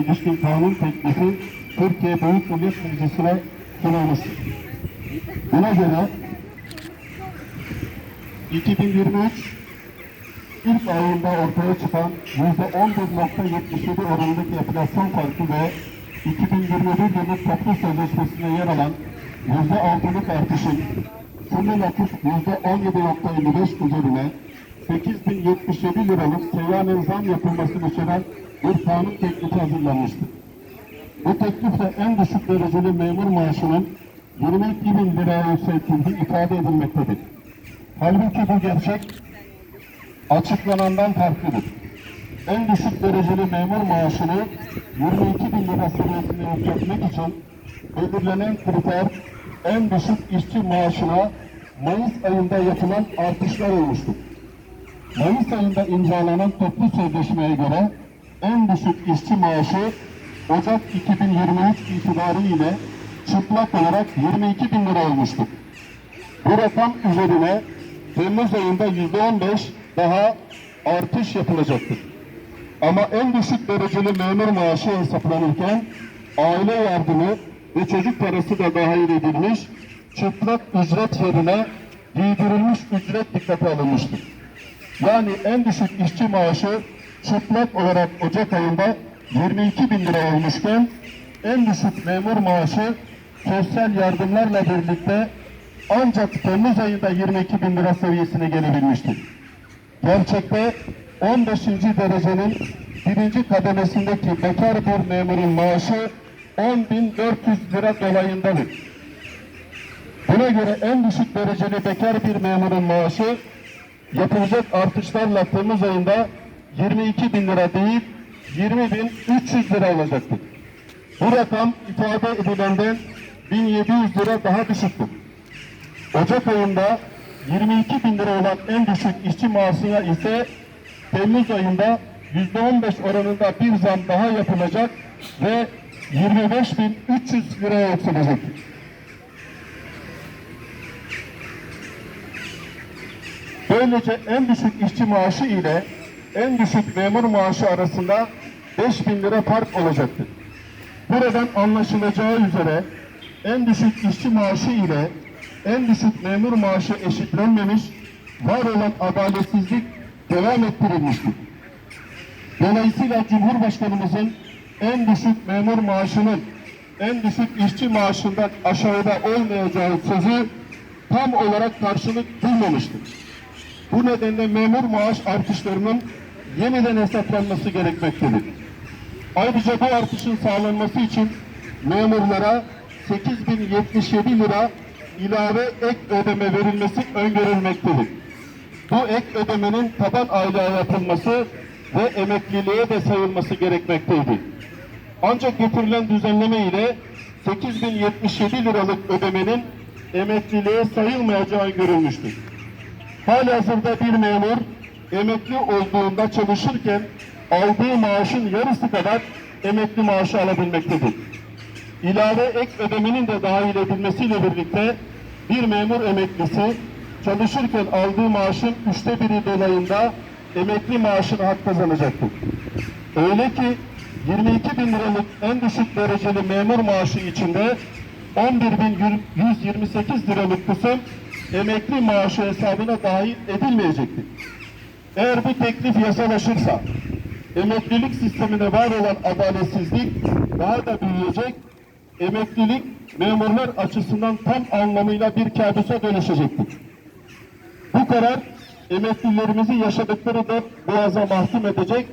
ilişkin kanun teklifi Türkiye Büyük Millet Meclisi'ne sunulmuştur. Buna göre 2023 ilk ayında ortaya çıkan %11.77 oranındaki enflasyon farkı ve 2021 yılı toplu sözleşmesinde yer alan %6'lık artışın kumülatif %17.55 üzerine 8077 liralık seyyanen zam yapılmasını içeren bir kanun teklifi hazırlanmıştır. Bu teklifle en düşük dereceli memur maaşının 22 bin liraya yükseltildiği ifade edilmektedir. Halbuki bu gerçek açıklanandan farklıdır. En düşük dereceli memur maaşını 22 bin lira seviyesine yükseltmek için belirlenen kriter en düşük işçi maaşına Mayıs ayında yapılan artışlar olmuştur. Mayıs ayında imzalanan toplu sözleşmeye göre en düşük işçi maaşı Ocak 2023 itibariyle çıplak olarak 22 bin lira olmuştur. Bu rakam üzerine Temmuz ayında %15 daha artış yapılacaktır. Ama en düşük dereceli memur maaşı hesaplanırken aile yardımı ve çocuk parası da dahil edilmiş çıplak ücret yerine giydirilmiş ücret dikkate alınmıştır. Yani en düşük işçi maaşı çıplak olarak Ocak ayında 22 bin lira olmuşken en düşük memur maaşı sosyal yardımlarla birlikte ancak Temmuz ayında 22 bin lira seviyesine gelebilmiştir. Gerçekte 15. derecenin birinci kademesindeki bekar bir memurun maaşı 10.400 lira dolayındadır. Buna göre en düşük dereceli bekar bir memurun maaşı yapılacak artışlarla Temmuz ayında 22 bin lira değil 20 bin 300 lira olacaktır. Bu rakam ifade edilenden 1700 lira daha düşüktür. Ocak ayında 22 bin lira olan en düşük işçi maaşına ise Temmuz ayında %15 oranında bir zam daha yapılacak ve 25.300 liraya yükselecektir. Böylece en düşük işçi maaşı ile en düşük memur maaşı arasında 5 bin lira fark olacaktır. Buradan anlaşılacağı üzere en düşük işçi maaşı ile en düşük memur maaşı eşitlenmemiş, var olan adaletsizlik devam ettirilmiştir. Dolayısıyla Cumhurbaşkanımızın en düşük memur maaşının en düşük işçi maaşından aşağıda olmayacağı sözü tam olarak karşılık bulmamıştır. Bu nedenle memur maaş artışlarının yeniden hesaplanması gerekmektedir. Ayrıca bu artışın sağlanması için memurlara 8077 lira ilave ek ödeme verilmesi öngörülmektedir. Bu ek ödemenin taban aylığa yapılması ve emekliliğe de sayılması gerekmekteydi. Ancak getirilen düzenleme ile 8077 liralık ödemenin emekliliğe sayılmayacağı görülmüştür. Halihazırda bir memur emekli olduğunda çalışırken aldığı maaşın yarısı kadar emekli maaşı alabilmektedir. İlave ek ödemenin de dahil edilmesiyle birlikte bir memur emeklisi çalışırken aldığı maaşın üçte biri dolayında emekli maaşına hak kazanacaktır. Öyle ki 22 bin liralık en düşük dereceli memur maaşı içinde 11.128 liralık kısım emekli maaşı hesabına dahil edilmeyecektir. Eğer bu teklif yasalaşırsa emeklilik sisteminde var olan adaletsizlik daha da büyüyecek, emeklilik memurlar açısından tam anlamıyla bir kabusa dönüşecektir. Bu karar emeklilerimizi yaşadıkları da boğaza mahkum edecek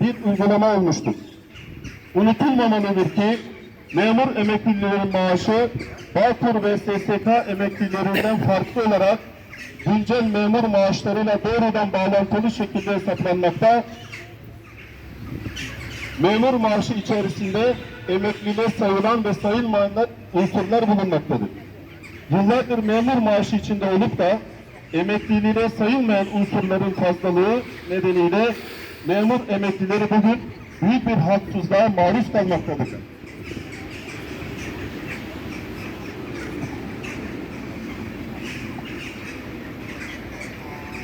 bir uygulama olmuştur. Unutulmamalıdır ki memur emeklilerin maaşı Bağkur ve SSK emeklilerinden farklı olarak güncel memur maaşlarıyla doğrudan bağlantılı şekilde hesaplanmakta. Memur maaşı içerisinde emekliliğe sayılan ve sayılmayan unsurlar bulunmaktadır. Yıllardır memur maaşı içinde olup da emekliliğe sayılmayan unsurların fazlalığı nedeniyle memur emeklileri bugün büyük bir haksızlığa maruz kalmaktadır.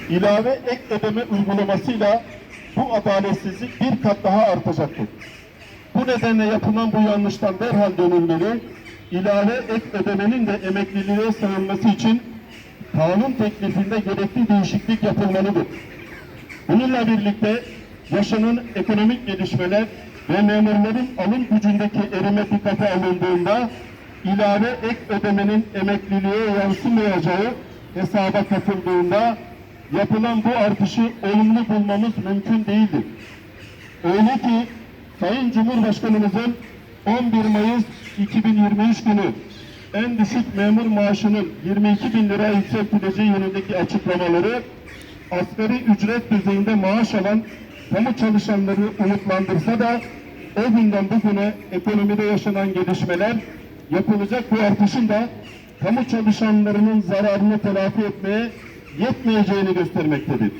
İlave ek ödeme uygulamasıyla bu adaletsizlik bir kat daha artacaktır. Bu nedenle yapılan bu yanlıştan derhal dönülmeli, ilave ek ödemenin de emekliliğe sığınması için kanun teklifinde gerekli değişiklik yapılmalıdır. Bununla birlikte yaşanan ekonomik gelişmeler ve memurların alım gücündeki erime dikkate alındığında ilave ek ödemenin emekliliğe yansımayacağı hesaba katıldığında yapılan bu artışı olumlu bulmamız mümkün değildir. Öyle ki Sayın Cumhurbaşkanımızın 11 Mayıs 2023 günü en düşük memur maaşının 22 bin lira yükseltileceği yönündeki açıklamaları asgari ücret düzeyinde maaş alan kamu çalışanları umutlandırsa da o günden bugüne ekonomide yaşanan gelişmeler yapılacak bu artışın da kamu çalışanlarının zararını telafi etmeye yetmeyeceğini göstermektedir.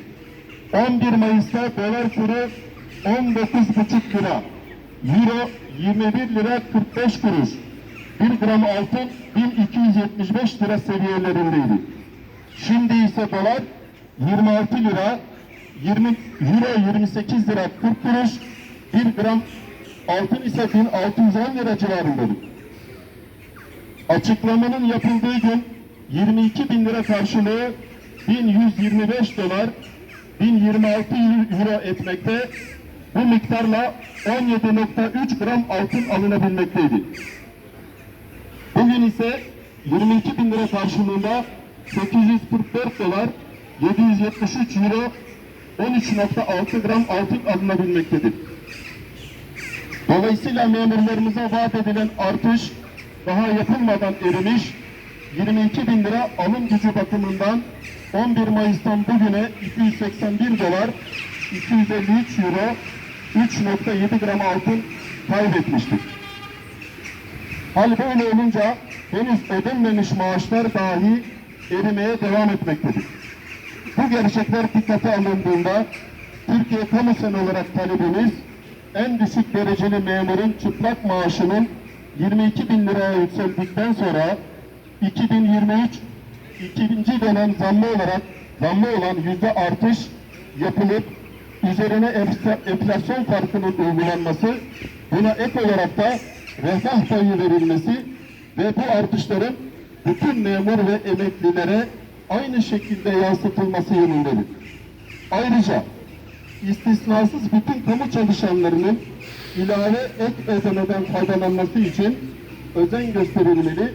11 Mayıs'ta dolar kuru 19,5 lira, euro 21 lira 45 kuruş, 1 gram altın 1275 lira seviyelerindeydi. Şimdi ise dolar 26 lira, 20 euro 28 lira 40 kuruş, 1 gram altın ise 1610 lira civarındadır. Açıklamanın yapıldığı gün 22 bin lira karşılığı 1125 dolar 1026 euro etmekte. Bu miktarla 17.3 gram altın alınabilmekteydi. Bugün ise 22 bin lira karşılığında 844 dolar 773 euro 13.6 gram altın alınabilmektedir. Dolayısıyla memurlarımıza vaat edilen artış daha yapılmadan erimiş 22 bin lira alım gücü bakımından 11 Mayıs'tan bugüne 281 dolar 253 euro 3.7 gram altın kaybetmiştir. Hal böyle olunca henüz ödenmemiş maaşlar dahi erimeye devam etmektedir. Bu gerçekler dikkate alındığında Türkiye Kamu Senu olarak talebimiz en düşük dereceli memurun çıplak maaşının 22 bin liraya yükseldikten sonra 2023 ikinci dönem zammı olarak zammı olan yüzde artış yapılıp üzerine enfla- enflasyon farkının uygulanması buna ek olarak da refah payı verilmesi ve bu artışların bütün memur ve emeklilere aynı şekilde yansıtılması yönündedir. Ayrıca istisnasız bütün kamu çalışanlarının ilave ek ödemeden faydalanması için özen gösterilmeli.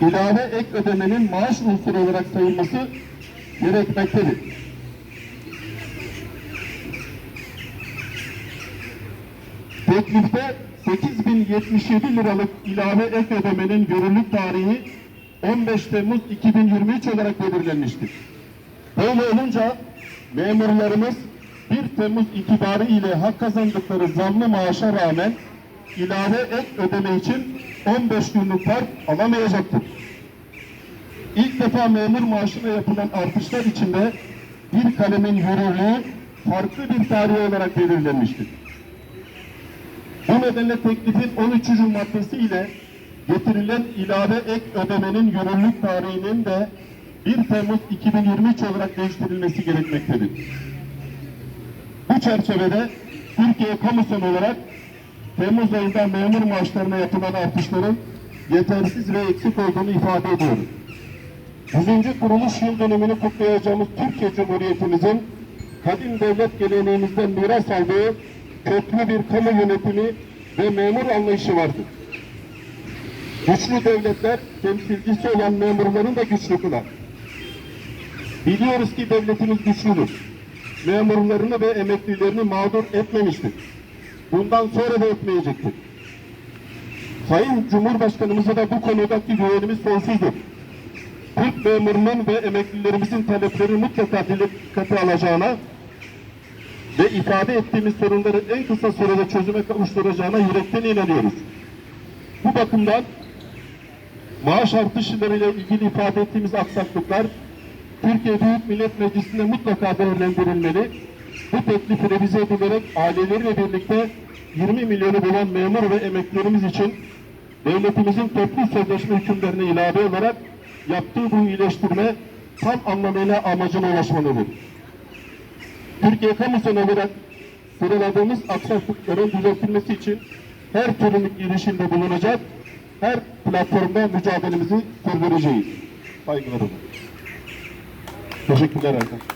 İlave ek ödemenin maaş unsuru olarak sayılması gerekmektedir. Teklifte 8077 liralık ilave ek ödemenin görünürlük tarihi 15 Temmuz 2023 olarak belirlenmiştir. Böyle olunca memurlarımız 1 Temmuz itibariyle hak kazandıkları zamlı maaşa rağmen ilave ek ödeme için 15 günlük fark alamayacaktır. İlk defa memur maaşına yapılan artışlar içinde bir kalemin yürürlüğü farklı bir tarih olarak belirlenmiştir. Bu nedenle teklifin 13. maddesi ile getirilen ilave ek ödemenin yürürlük tarihinin de 1 Temmuz 2023 olarak değiştirilmesi gerekmektedir. Bu çerçevede Türkiye Kamu Sonu olarak Temmuz ayında memur maaşlarına yapılan artışların yetersiz ve eksik olduğunu ifade ediyoruz. 100. kuruluş yıl dönümünü kutlayacağımız Türkiye Cumhuriyetimizin kadim devlet geleneğimizden miras aldığı köklü bir kamu yönetimi ve memur anlayışı vardır. Güçlü devletler temsilcisi olan memurların da güçlü kılar. Biliyoruz ki devletimiz güçlüdür. Memurlarını ve emeklilerini mağdur etmemiştir. Bundan sonra da etmeyecektir. Sayın Cumhurbaşkanımıza da bu konudaki güvenimiz sonsuzdur. Türk memurunun ve emeklilerimizin talepleri mutlaka dikkate alacağına ve ifade ettiğimiz sorunları en kısa sürede çözüme kavuşturacağına yürekten inanıyoruz. Bu bakımdan maaş artışlarıyla ilgili ifade ettiğimiz aksaklıklar Türkiye Büyük Millet Meclisi'nde mutlaka değerlendirilmeli. Bu teklifi revize edilerek aileleriyle birlikte 20 milyonu bulan memur ve emeklilerimiz için devletimizin toplu sözleşme hükümlerine ilave olarak yaptığı bu iyileştirme tam anlamıyla amacına ulaşmalıdır. Türkiye Kamu Sonu olarak sıraladığımız aksaklıkların düzeltilmesi için her türlü girişimde bulunacak, her platformda mücadelemizi sürdüreceğiz. Saygılarımla. Teşekkürler arkadaşlar.